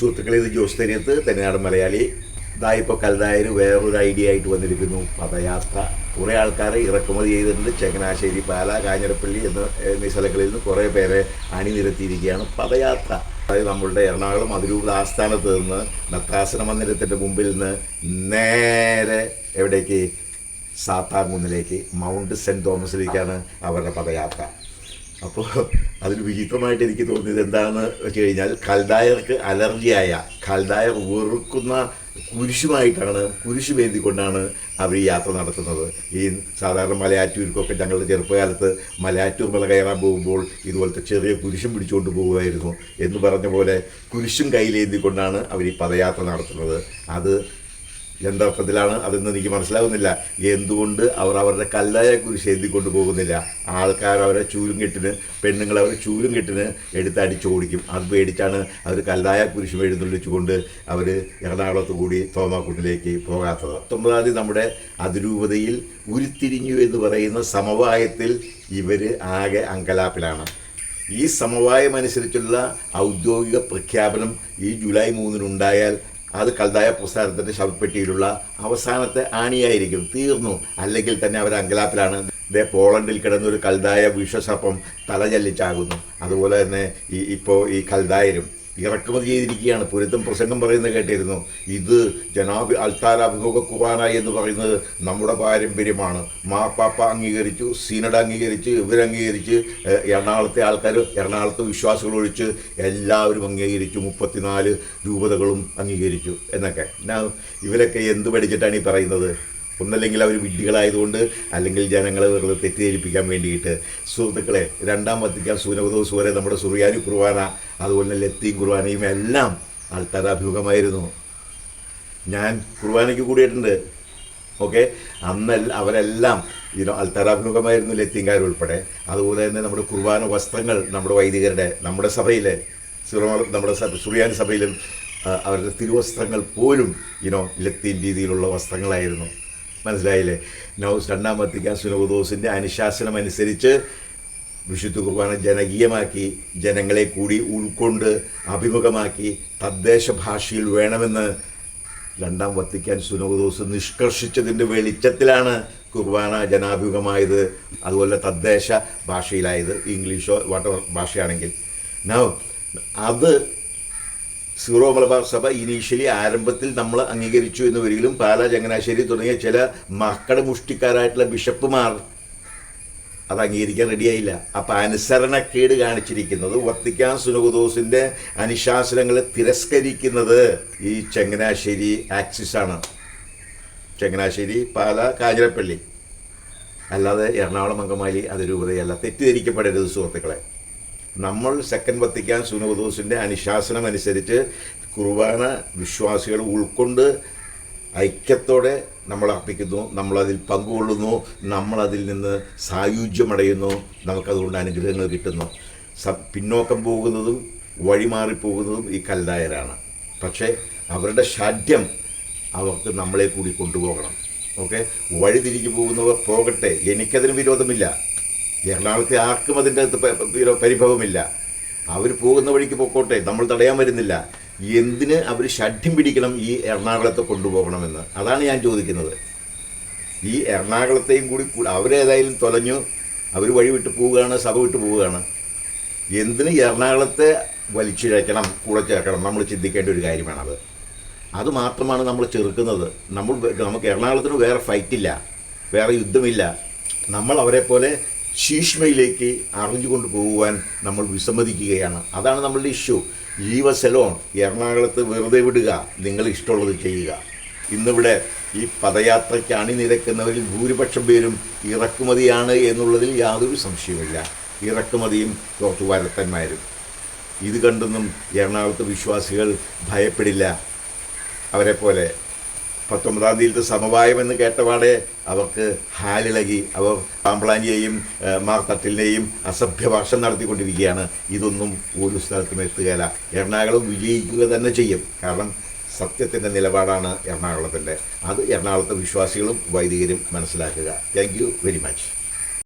സുഹൃത്തുക്കളെ ഇത് ജോസ് തെരിയത്ത് തന്നെയാണ് മലയാളി ഇതാ ഇപ്പോൾ വേറൊരു ഐഡിയ ആയിട്ട് വന്നിരിക്കുന്നു. പദയാത്ര. കുറേ ആൾക്കാർ ഇറക്കുമതി ചെയ്തിട്ടുണ്ട്. ചങ്ങനാശ്ശേരി പാല കാഞ്ഞിരപ്പള്ളി എന്ന എന്നീ സ്ഥലങ്ങളിൽ നിന്ന് കുറേ പേരെ അണിനിരത്തിയിരിക്കുകയാണ് പദയാത്ര. അതായത് നമ്മളുടെ എറണാകുളം അതിരൂപത ആസ്ഥാനത്ത് നിന്ന് നത്താസന മന്ദിരത്തിന്റെ മുമ്പിൽ നിന്ന് നേരെ എവിടേക്ക്? സാത്താർകുന്നിലേക്ക് മൗണ്ട് സെന്റ് തോമസിലേക്കാണ് അവരുടെ പദയാത്ര. അപ്പോൾ അതിൽ വിചിത്രമായിട്ട് എനിക്ക് തോന്നിയത് എന്താണെന്ന് വെച്ച് കഴിഞ്ഞാൽ കൽദായർക്ക് അലർജിയായ കൽദായർ വെറുക്കുന്ന കുരിശുമായിട്ടാണ് കുരിശ് കൊണ്ടാണ് അവർ ഈ യാത്ര നടത്തുന്നത്. ഈ സാധാരണ മലയാറ്റൂർക്കൊക്കെ ഞങ്ങളുടെ ചെറുപ്പകാലത്ത് മലയാറ്റൂർ മല കയറാൻ പോകുമ്പോൾ ഇതുപോലത്തെ ചെറിയ കുരിശും പിടിച്ചുകൊണ്ട് പോകുമായിരുന്നു എന്ന് പറഞ്ഞ പോലെ കുരിശും കയ്യിലേന്തിക്കൊണ്ടാണ് അവർ ഈ പദയാത്ര നടത്തുന്നത്. അത് എന്തർത്ഥത്തിലാണ് അതെന്ന് എനിക്ക് മനസ്സിലാവുന്നില്ല. എന്തുകൊണ്ട് അവർ അവരുടെ കല്ലായ കുരിശ് എഴുതിക്കൊണ്ട് പോകുന്നില്ല? ആൾക്കാർ അവരെ ചൂരും കെട്ടിന് പെണ്ണുങ്ങൾ അവരെ ചൂരും കെട്ടിന് എടുത്ത് അടിച്ചോടിക്കും അത് പേടിച്ചാണ് അവർ കല്ലായ കുരിശ് എഴുന്നള്ളിച്ചുകൊണ്ട് അവർ എറണാകുളത്ത് കൂടി തോമാക്കുട്ടിലേക്ക് പോകാത്തത്. പത്തൊമ്പതാം തീയതി നമ്മുടെ അതിരൂപതയിൽ ഉരുത്തിരിഞ്ഞു എന്ന് പറയുന്ന സമവായത്തിൽ ഇവർ ആകെ അങ്കലാപ്പിലാണ്. ഈ സമവായം അനുസരിച്ചുള്ള ഔദ്യോഗിക പ്രഖ്യാപനം ഈ ജൂലൈ മൂന്നിനുണ്ടായാൽ അത് കൽതായ പ്രസ്ഥാനത്തിന്റെ ശവപ്പെട്ടിയിലുള്ള അവസാനത്തെ ആണിയായിരിക്കും തീർന്നു. അല്ലെങ്കിൽ തന്നെ അവർ അങ്കലാപ്പിലാണ്. ഇതേ പോളണ്ടിൽ കിടന്നൊരു കൽതായ വിഷസർപ്പം തലചല്ലിച്ചാകുന്നു. അതുപോലെ തന്നെ ഈ ഇപ്പോൾ ഈ കൽതായരും ഇറക്കുമതി ചെയ്തിരിക്കുകയാണ്. പുരുത്തം പ്രസംഗം പറയുന്നത് കേട്ടിരുന്നു. ഇത് ജനാഭി അൽത്താരാഭിമുഖ കുർബാന എന്ന് പറയുന്നത് നമ്മുടെ പാരമ്പര്യമാണ്. മാപ്പാപ്പ അംഗീകരിച്ചു സീനഡ് അംഗീകരിച്ച് ഇവരംഗീകരിച്ച് എറണാകുളത്തെ ആൾക്കാർ എറണാകുളത്തെ വിശ്വാസികൾ ഒഴിച്ച് എല്ലാവരും അംഗീകരിച്ചു മുപ്പത്തിനാല് രൂപതകളും അംഗീകരിച്ചു എന്നൊക്കെ. ഇവരൊക്കെ എന്ത് പഠിച്ചിട്ടാണ് ഈ പറയുന്നത്? ഒന്നല്ലെങ്കിൽ അവർ വിഡ്ഢികളായതുകൊണ്ട് അല്ലെങ്കിൽ ജനങ്ങളെ വെറുതെ തെറ്റിദ്ധരിപ്പിക്കാൻ വേണ്ടിയിട്ട്. സുഹൃത്തുക്കളെ രണ്ടാം വത്തിക്കാൻ സൂനവദോസ് വരെ നമ്മുടെ സുറിയാനി കുർബാന അതുപോലെ ലത്തീം കുർബാനയും എല്ലാം ആൾത്താരാഭിമുഖമായിരുന്നു ഞാൻ കുർബാനയ്ക്ക് കൂടിയിട്ടുണ്ട്. ഓക്കെ? അന്ന് അവരെല്ലാം ഇതിനോ അൽത്തരാഭിമുഖമായിരുന്നു ലത്തീൻകാർ ഉൾപ്പെടെ. അതുപോലെ തന്നെ നമ്മുടെ കുർബാന വസ്ത്രങ്ങൾ നമ്മുടെ വൈദികരുടെ നമ്മുടെ സഭയിലെ നമ്മുടെ സുറിയാനി സഭയിലും അവരുടെ തിരുവസ്ത്രങ്ങൾ പോലും ഇനോ ലത്തീൻ രീതിയിലുള്ള വസ്ത്രങ്ങളായിരുന്നു. മനസ്സിലായില്ലേ? നൗസ് രണ്ടാം വത്തിക്കാൻ അനുശാസനം അനുസരിച്ച് വിശുദ്ധ കുർബാന ജനകീയമാക്കി ജനങ്ങളെ കൂടി ഉൾക്കൊണ്ട് അഭിമുഖമാക്കി തദ്ദേശ ഭാഷയിൽ വേണമെന്ന് രണ്ടാം വത്തിക്കാൻ സുനോദോസ് നിഷ്കർഷിച്ചതിന്റെ വെളിച്ചത്തിലാണ് കുർബാന ജനാഭിമുഖമായത്. അതുപോലെ തദ്ദേശ ഭാഷയിലായത് ഇംഗ്ലീഷോ വാട്ടർ ഭാഷയാണെങ്കിൽ. നൗ അത് സീറോ മലബാർ സഭ ഇനീഷ്യലി ആരംഭത്തിൽ നമ്മൾ അംഗീകരിച്ചു എന്ന് വരികിലും പാല ചങ്ങനാശ്ശേരി തുടങ്ങിയ ചില മക്കട മുഷ്ടിക്കാരായിട്ടുള്ള ബിഷപ്പുമാർ അത് അംഗീകരിക്കാൻ റെഡിയായില്ല. അപ്പം അനുസരണക്കേട് കാണിച്ചിരിക്കുന്നത് വത്തിക്കാൻ സുനകുദോസിന്റെ അനുശാസനങ്ങളെ തിരസ്കരിക്കുന്നത് ഈ ചങ്ങനാശ്ശേരി ആക്സിസ് ആണ്. ചങ്ങനാശ്ശേരി പാല കാഞ്ഞിരപ്പള്ളി. അല്ലാതെ എറണാകുളം അങ്കമാലി അത് രൂപതയല്ല. തെറ്റിദ്ധരിക്കപ്പെടരുത് സുഹൃത്തുക്കളെ. നമ്മൾ സെക്കൻഡ് വത്തിക്കാൻ സുനോദോസിന്റെ അനുശാസനം അനുസരിച്ച് കുർബാന വിശ്വാസികൾ ഉൾക്കൊണ്ട് ഐക്യത്തോടെ നമ്മൾ അർപ്പിക്കുന്നു നമ്മളതിൽ പങ്കുകൊള്ളുന്നു നമ്മളതിൽ നിന്ന് സായുജ്യമടയുന്നു നമുക്കതുകൊണ്ട് അനുഗ്രഹങ്ങൾ കിട്ടുന്നു. സ പിന്നോക്കം പോകുന്നതും വഴിമാറിപ്പോകുന്നതും ഈ കല്ലായരാണ് പക്ഷേ അവരുടെ ഷാഢ്യം അവർക്ക് നമ്മളെ കൂടി കൊണ്ടുപോകണം. ഓക്കെ? വഴിതിരിഞ്ഞു പോകുന്നവർ പോകട്ടെ എനിക്കതിന് വിരോധമില്ല. എറണാകുളത്തെ ആർക്കും അതിന്റെ അകത്ത് പരിഭവമില്ല. അവർ പോകുന്ന വഴിക്ക് പൊക്കോട്ടെ നമ്മൾ തടയാൻ വരുന്നില്ല. എന്തിന് അവർ ഷഡ്യം പിടിക്കണം ഈ എറണാകുളത്തെ കൊണ്ടുപോകണമെന്ന്? അതാണ് ഞാൻ ചോദിക്കുന്നത്. ഈ എറണാകുളത്തെയും കൂടി അവരേതായാലും തൊലഞ്ഞു അവർ വഴി വിട്ട് പോവുകയാണ് സഭ വിട്ട് പോവുകയാണ്. എന്തിന് എറണാകുളത്തെ വലിച്ചിഴക്കണം ചേർക്കണം? നമ്മൾ ചിന്തിക്കേണ്ട ഒരു കാര്യമാണത്. അത് മാത്രമാണ് നമ്മൾ ചെറുക്കുന്നത്. നമ്മൾ നമുക്ക് എറണാകുളത്തിന് വേറെ ഫൈറ്റില്ല വേറെ യുദ്ധമില്ല. നമ്മൾ അവരെ പോലെ ശീഷ്മയിലേക്ക് അറിഞ്ഞുകൊണ്ട് പോകുവാൻ നമ്മൾ വിസമ്മതിക്കുകയാണ്. അതാണ് നമ്മളുടെ ഇഷ്യൂ. ലീവ സെലോൺ എറണാകുളത്ത് വെറുതെ വിടുക നിങ്ങൾ ഇഷ്ടമുള്ളത് ചെയ്യുക. ഇന്നിവിടെ ഈ പദയാത്രയ്ക്ക് അണിനിരക്കുന്നവരിൽ ഭൂരിപക്ഷം പേരും ഇറക്കുമതിയാണ് എന്നുള്ളതിൽ യാതൊരു സംശയമില്ല ഇറക്കുമതിയും കുറച്ച് വരത്തന്മാരും ഇത് കണ്ടൊന്നും എറണാകുളത്ത് വിശ്വാസികൾ ഭയപ്പെടില്ല. അവരെ പോലെ പത്തൊമ്പതാം തീയതിയിലത്തെ സമവായം എന്ന് കേട്ടപാടെ അവർക്ക് ഹാലിളകി. അവർ പാമ്പ്ളാനിയെയും ഏഹ്, മാർ തട്ടിലിനെയും അസഭ്യഭാഷം നടത്തിക്കൊണ്ടിരിക്കുകയാണ്. ഇതൊന്നും ഒരു സ്ഥലത്തും എത്തുകയില്ല എറണാകുളം വിജയിക്കുക തന്നെ ചെയ്യും. കാരണം സത്യത്തിന്റെ നിലപാടാണ് എറണാകുളത്തിന്റെ അത് എറണാകുളത്തെ വിശ്വാസികളും വൈദികരും മനസ്സിലാക്കുക. Thank very much